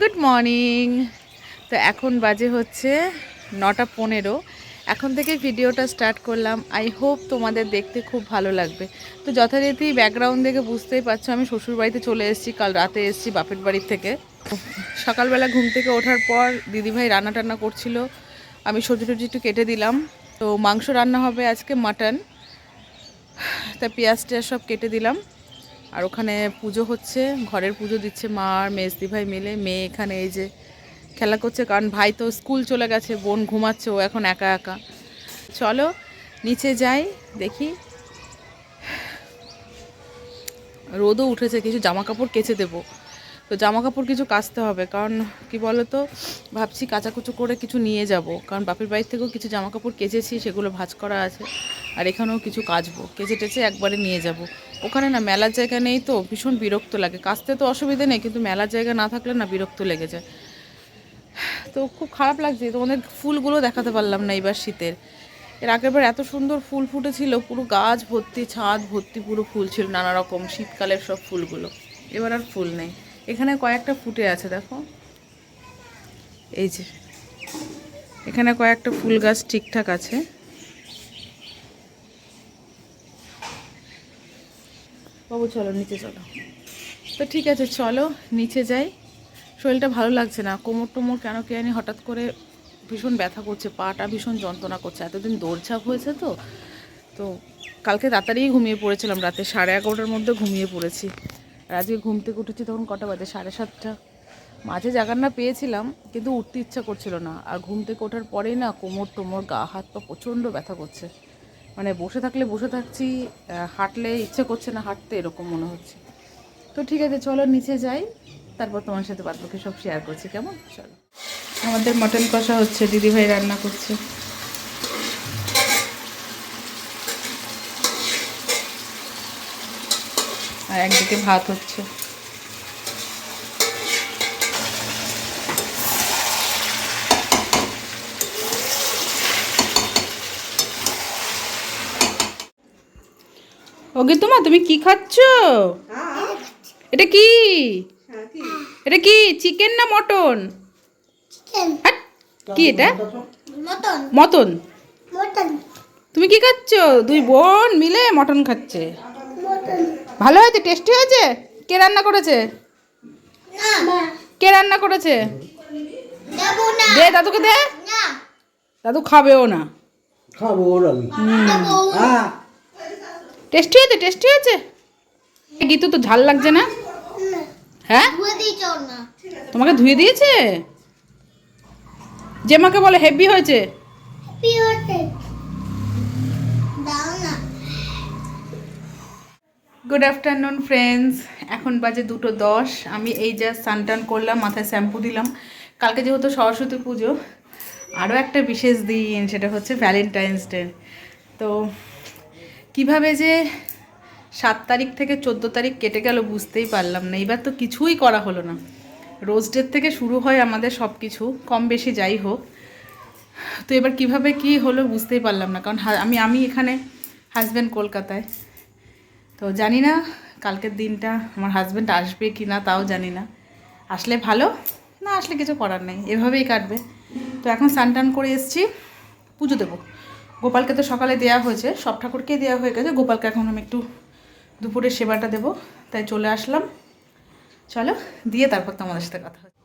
Good morning তো এখন বাজে হচ্ছে নটা পনেরো। এখন থেকে ভিডিওটা স্টার্ট করলাম। আই হোপ তোমাদের দেখতে খুব ভালো লাগবে। তো যথারীতি ব্যাকগ্রাউন্ড দেখে বুঝতেই পারছ, আমি শ্বশুর বাড়িতে চলে এসেছি, কাল রাতে এসেছি বাপের বাড়ির থেকে। সকালবেলা ঘুম থেকে ওঠার পর দিদিভাই রান্না টান্না করছিল। আমি সবজি টবজি একটু কেটে দিলাম। তো মাংস রান্না হবে আজকে মাটন তা পেঁয়াজ টেয়াজ সব কেটে দিলাম। আর ওখানে পুজো হচ্ছে, ঘরের পুজো দিচ্ছে মা আর মেজদি ভাই মিলে। মেয়ে এখানে এই যে খেলা করছে, কারণ ভাই তো স্কুল চলে গেছে, বোন ঘুমাচ্ছে, ও এখন একা একা। চলো, নিচে যাই, দেখি। রোদও উঠেছে, কিছু জামা কাপড় কেচে দেবো। তো জামা কাপড় কিছু কাচতে হবে, কারণ কি বলো তো ভাবছি কাচাকুচু করে কিছু নিয়ে যাব। কারণ বাপের বাড়ির থেকেও কিছু জামা কাপড় কেচেছি, সেগুলো ভাঁজ করা আছে। আর এখানেও কিছু কাচবো। কেচে টেচে একবারে নিয়ে যাব। ওখানে না মেলার জায়গা নেই তো, ভীষণ বিরক্ত লাগে। কাচতে তো অসুবিধা নেই, কিন্তু মেলার জায়গা না থাকলে না বিরক্ত লেগে যায়। তো খুব খারাপ লাগছে, তোমাদের ফুলগুলো দেখাতে পারলাম না এবার শীতের। এর আগের বার এত সুন্দর ফুল ফুটেছিল, পুরো গাছ ভর্তি, ছাদ ভর্তি, পুরো ফুল ছিল নানা রকম, শীতকালের সব ফুলগুলো। এবার আর ফুল নেই। এখানে কয়েকটা ফুটে আছে, দেখো। এই যে, এখানে কয়েকটা ফুল গাছ ঠিকঠাক আছে। বাবু, চলো, নিচে চলো। তো ঠিক আছে, চলো, নিচে যাই। শরীরটা ভালো লাগছে না। কোমর টোমর কেন কে জানি হঠাৎ করে ভীষণ ব্যথা করছে, পাটা ভীষণ যন্ত্রণা করছে। এতদিন দৌড়ঝাঁপ হয়েছে তো তো কালকে তাড়াতাড়ি ঘুমিয়ে পড়েছিলাম রাতে। সাড়ে এগারোটার মধ্যে ঘুমিয়ে পড়েছি। আর আজকে ঘুম থেকে উঠেছি তখন কটা বাজে? সাড়ে সাতটা। মাঝে জাগার না পেয়েছিলাম, কিন্তু উঠতে ইচ্ছা করছিল না। আর ঘুম থেকে ওঠার পরেই না কোমর টোমর, গা, হাত পা প্রচণ্ড ব্যথা করছে। মানে বসে থাকলে বসে থাকছি হাঁটলে ইচ্ছে করছে না হাঁটতে, এরকম মনে হচ্ছে। তো ঠিক আছে, চলো নিচে যাই, তারপর তোমার সাথে বাদ বাকি সব শেয়ার করছি, কেমন? চলো। আমাদের মটন কষা হচ্ছে দিদিভাই রান্না করছে। আর একদিকে ভাত হচ্ছে। ওকে তোমা তুমি কি খাচ্ছ? এটা কি? এটা কি চিকেন না মটন? কি এটা? মটন। মটন। মটন। তুমি কি খাচ্ছ? দুই বোন মিলে মটন খাচ্ছে। ভালো হয়েছে? টেস্টি হয়েছে? কে রান্না করেছে? কে রান্না করেছে? দে দাদুকে দে। দাদু খাবেও না। খাব আমি। হ্যাঁ টেস্টি হয়েছে টেস্টি হয়েছে? গীতু তো ঝাল লাগছে না? হ্যাঁ? ধুয়ে দিয়েছ না। তোমাকে ধুয়ে দিয়েছে? যে মাকে বলে হেভি হয়েছে। গুড আফটারনুন ফ্রেন্ডস এখন বাজে দুটো দশ। আমি এই যা টান করলাম মাথায় শ্যাম্পু দিলাম। কালকে যেহেতু সরস্বতী পুজো আরও একটা বিশেষ দিন সেটা হচ্ছে ভ্যালেন্টাইন্স ডে তো কীভাবে যে সাত তারিখ থেকে চোদ্দ তারিখ কেটে গেল বুঝতেই পারলাম না। এবার তো কিছুই করা হলো না। রোজ ডের থেকে শুরু হয় আমাদের সব কিছু, কম বেশি যাই হোক। তো এবার কীভাবে কি হলো বুঝতেই পারলাম না, কারণ আমি আমি এখানে হাজব্যান্ড কলকাতায়। তো জানি না কালকের দিনটা আমার হাজব্যান্ড আসবে কি না, তাও জানি না। আসলে ভালো, না আসলে কিছু করার নেই, এভাবেই কাটবে। তো এখন স্নান টান করে এসেছি, পুজো দেবো। গোপালকে তো সকালে দেওয়া হয়েছে, সব ঠাকুরকেই দেওয়া হয়ে গেছে। গোপালকে এখন আমি একটু দুপুরের সেবাটা দেব, তাই চলে আসলাম। চলো, দিয়ে তারপর তোমাদের সাথে কথা হচ্ছে।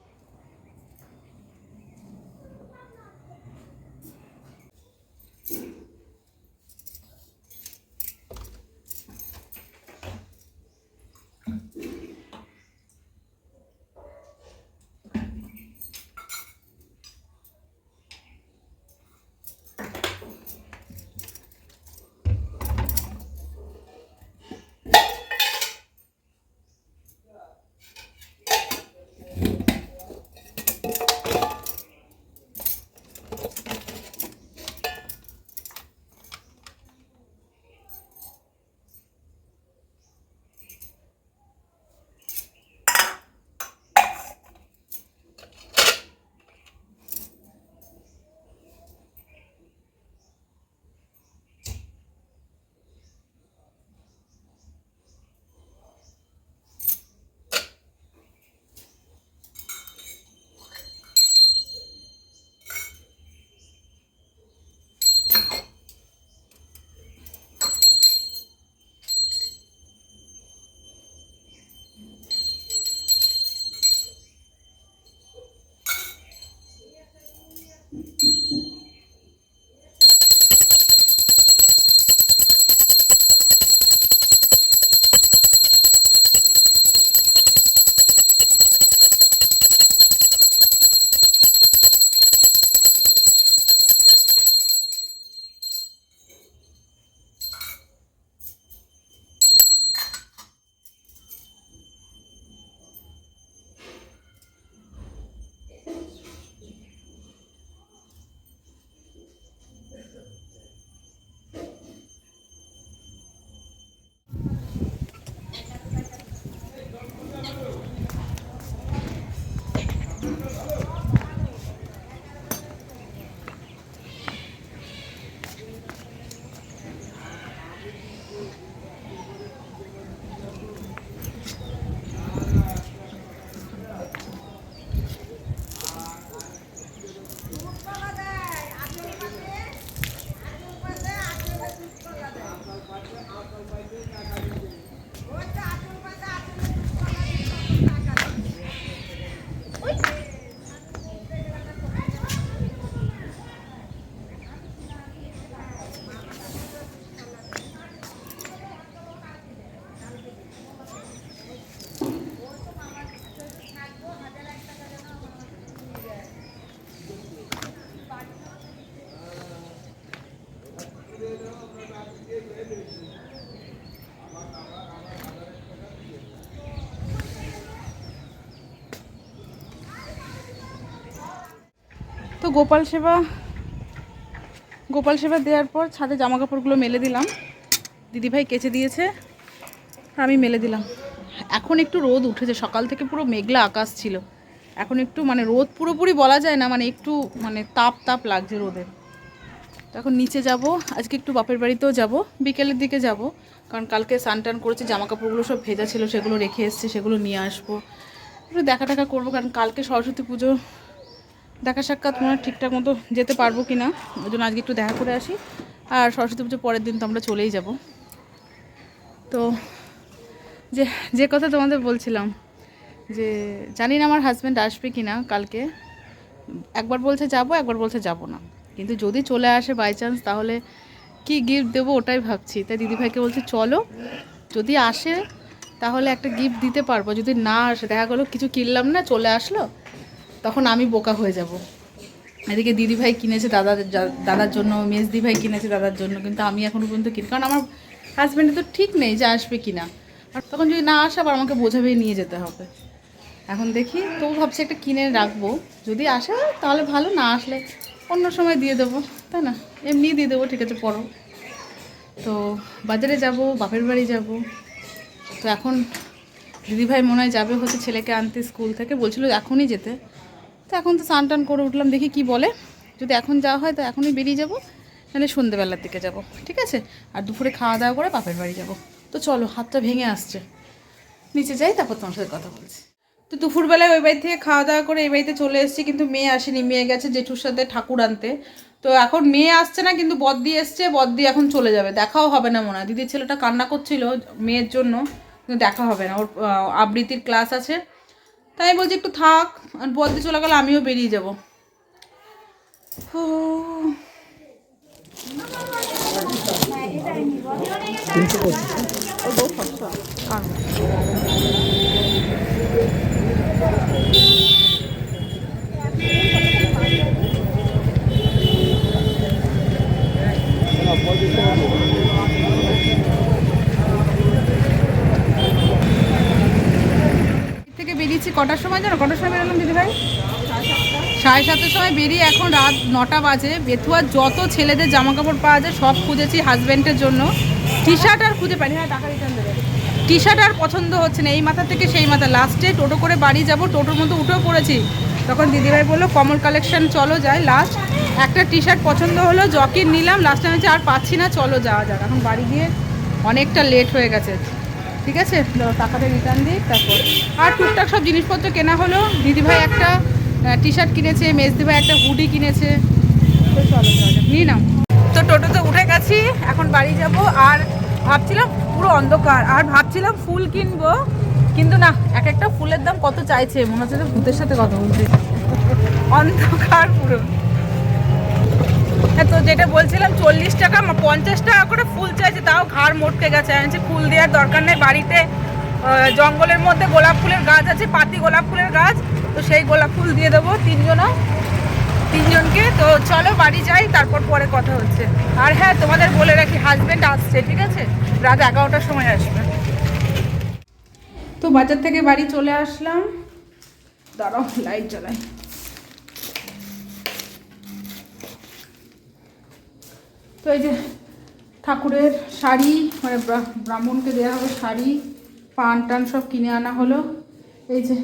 তো গোপাল সেবা গোপাল সেবা দেওয়ার পর ছাদে জামা কাপড়গুলো মেলে দিলাম। দিদিভাই কেচে দিয়েছে, আমি মেলে দিলাম। এখন একটু রোদ উঠেছে, সকাল থেকে পুরো মেঘলা আকাশ ছিল। এখন একটু মানে রোদ পুরোপুরি বলা যায় না মানে একটু মানে তাপ তাপ লাগছে রোদে। তো এখন নিচে যাব, আজকে একটু বাপের বাড়িতেও যাব, বিকেলের দিকে যাব, কারণ কালকে স্নান টান করেছে জামা কাপড়গুলো সব ভেজা ছিল, সেগুলো রেখে এসেছি, সেগুলো নিয়ে আসব। একটু দেখা টাকা করব, কারণ কালকে সরস্বতী পুজো দেখা সাক্ষাৎ মনে ঠিকঠাক মতো যেতে পারব কি না, ওই জন্য আজকে একটু দেখা করে আসি। আর সরস্বতী পুজো পরের দিন তো আমরা চলেই যাব। তো যে যে কথা তোমাদের বলছিলাম, যে জানি না আমার হাজব্যান্ড আসবে কি না কালকে, একবার বলছে যাব, একবার বলছে যাব না। কিন্তু যদি চলে আসে বাই চান্স তাহলে কি গিফট দেবো ওটাই ভাবছি। তাই দিদিভাইকে বলছি, চলো, যদি আসে তাহলে একটা গিফট দিতে পারব, যদি না আসে, দেখা গেলো কিছু কিনলাম না, চলে আসলো তখন আমি বোকা হয়ে যাব। এদিকে দিদিভাই কিনেছে দাদার দাদার জন্য মেজ দিভাই কিনেছে দাদার জন্য, কিন্তু আমি এখনও পর্যন্ত কিনি, কারণ আমার হাজব্যান্ডের তো ঠিক নেই যে আসবে কি না আর তখন যদি না আসে, আবার আমাকে বোঝাবে নিয়ে যেতে হবে। এখন দেখি, তবু ভাবছি একটা কিনে রাখব। যদি আসে, তাহলে ভালো, না আসলে অন্য সময় দিয়ে দেবো, তাই না? এমনি দিয়ে দেবো, ঠিক আছে, পরো। তো বাজারে যাব, বাপের বাড়ি যাব। তো এখন দিদিভাই মনে হয় যাবে হচ্ছে ছেলেকে আনতে স্কুল থেকে, বলছিল এখনই যেতে। তো এখন তো স্নান টান করে উঠলাম, দেখি কি বলে। যদি এখন যাওয়া হয় তো এখনই বেরিয়ে যাব, নাহলে সন্ধ্যেবেলার দিকে যাব, ঠিক আছে? আর দুপুরে খাওয়া দাওয়া করে বাপের বাড়ি যাব। তো চলো, হাতটা ভেঙে আসছে। নিচে যাই, তারপর তোমার সাথে কথা বলছি। তো দুপুরবেলায় ওই বাড়ি থেকে খাওয়া দাওয়া করে এই বাড়িতে চলে এসেছি, কিন্তু মেয়ে আসেনি। মেয়ে গেছে জেঠুর সাথে ঠাকুর আনতে। তো এখন মেয়ে আসছে না, কিন্তু বদ্দি এসছে, বদ্দি এখন চলে যাবে। দেখাও হবে না মনে হয়। দিদির ছেলেটা কান্না করছিল মেয়ের জন্য, কিন্তু দেখা হবে না। ওর আবৃত্তির ক্লাস আছে। তাই বলছি একটু থাক আর বলতে চলে গেলে আমিও বেরিয়ে যাব। থেকে বেরিয়েছি কটার সময় জানো? কটার সময় বেরোলাম দিদিভাই সাড়ে সাতটার সময় বেরিয়ে এখন রাত নটা বাজে। বেথুয়ার যত ছেলেদের জামা কাপড় পাওয়া যায়, সব খুঁজেছি হাজব্যান্ডের জন্য। টি শার্ট আর খুঁজে পাইনি। হ্যাঁ টাকা রিটার্ন দেবে। টি শার্ট আর পছন্দ হচ্ছে না। এই মাথা থেকে সেই মাথা। লাস্টে টোটো করে বাড়ি যাব, টোটোর মধ্যে উঠেও পড়েছি। তখন দিদিভাই বলল, কমল কালেকশন চলো যাই লাস্ট একটা টি শার্ট পছন্দ হলো জকির নিলাম। লাস্টে আমি আর পাচ্ছি না, চলো যাওয়া যাক। এখন বাড়ি গিয়ে অনেকটা লেট হয়ে গেছে। ঠিক আছে? টাকাটা রিটার্ন দিই, তারপর। আর টুকটাক সব জিনিসপত্র কেনা হলো। দিদিভাই একটা টি শার্ট কিনেছে, মেজদিভাই একটা হুডি কিনেছে। তো চলো নিয়ে নাও। তো টোটোতে উঠে গেছি, এখন বাড়ি যাব, আর ভাবছিলাম পুরো অন্ধকার, আর ভাবছিলাম ফুল কিনবো, কিন্তু না, এক একটা ফুলের দাম কত চাইছে? মনে হচ্ছে ভূতের সাথে কথা বলছে। অন্ধকার পুরো। তো যেটা বলছিলাম চল্লিশ টাকা পঞ্চাশ টাকা করে ফুল চাইছে তাও ঘাড় মোটকে গেছে। আমি বলছি, ফুল দেওয়ার দরকার নেই বাড়িতে। জঙ্গলের মধ্যে গোলাপ ফুলের গাছ আছে পাতি গোলাপ ফুলের গাছ। তো সেই গোলাপ ফুল দিয়ে দেবো তিনজনও তিনজনকে। তো চলো বাড়ি যাই তারপর পরে কথা হচ্ছে। আর হ্যাঁ তোমাদের বলে রাখি হাজব্যান্ড আসছে ঠিক আছে? রাত এগারোটার সময় আসবে। তো বাজার থেকে বাড়ি চলে আসলাম। দাঁড়াও লাইট জ্বালাই। তো এই যে ঠাকুরের শাড়ি মানে ব্রা- ব্রাহ্মণকে দেওয়া হবে শাড়ি, পান টান সব কিনে আনা হলো। এই যে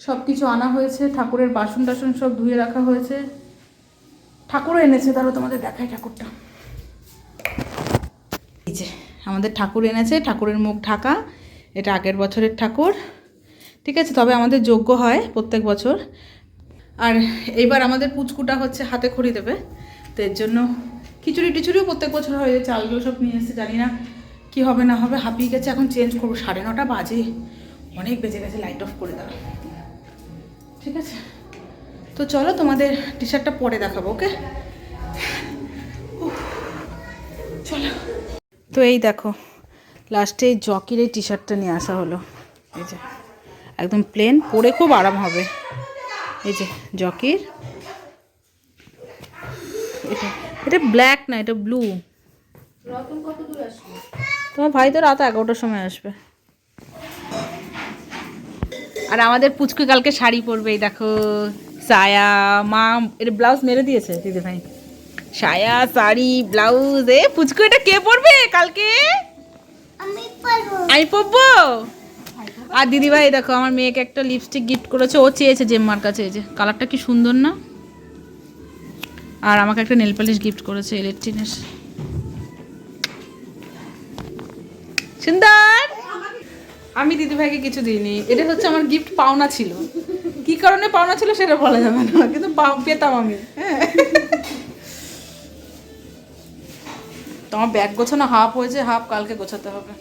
সব কিছু আনা হয়েছে, ঠাকুরের বাসন টাসন সব ধুয়ে রাখা হয়েছে। ঠাকুরও এনেছে তারও তোমাদের দেখায় ঠাকুরটা। এই যে আমাদের ঠাকুর এনেছে, ঠাকুরের মুখ ঢাকা, এটা আগের বছরের ঠাকুর। ঠিক আছে, তবে আমাদের যোগ্য হয় প্রত্যেক বছর। আর এইবার আমাদের পুচকুটা হচ্ছে হাতে খড়ি দেবে, তো এর জন্য খিচুড়ি টিচুড়িও প্রত্যেক বছর হয়ে, চালগুলো সব নিয়ে এসেছে, জানি না কি হবে, না হবে, হাঁপিয়ে গেছে, এখন চেঞ্জ করব। সাড়ে নটা বাজে, অনেক বেজে গেছে লাইট অফ করে দাও। ঠিক আছে? তো চলো তোমাদের টি শার্টটা পরে দেখাবো ওকে চলো। তো এই দেখো লাস্টে এই জকির এই টি শার্টটা নিয়ে আসা হলো। এই যে, একদম প্লেন পরে খুব আরাম হবে। এই যে জকির এটা। এটা ব্ল্যাক না এটা ব্লু তোমার ভাই তো রাত এগারোটার সময় আসবে। আর আমাদের পুচকু কালকে শাড়ি পরবে এই দেখো। সায়া মা এটা ব্লাউজ মেরে দিয়েছে দিদি ভাই। সায়া শাড়ি ব্লাউজ এ পুচকু এটা কে পরবে কালকে? আমি পারব। আর দিদি ভাই দেখো আমার মেয়েকে একটা লিপস্টিক গিফট করেছে। ও চেয়েছে জেম্মার কাছে এই যে কালারটা কি সুন্দর না? আর আমাকে একটা নেল পালিশ গিফট করেছে ইলেকট্রিনের সুন্দর! আমি দিদি ভাইকে কিছু দিইনি। এটা হচ্ছে আমার গিফট পাওনা ছিল। কি কারণে পাওনা ছিল সেটা বলা যাবে না, কিন্তু পেতাম আমি হ্যাঁ। তোমার ব্যাগ গোছানো হাফ হয়েছে হাফ কালকে গোছাতে হবে।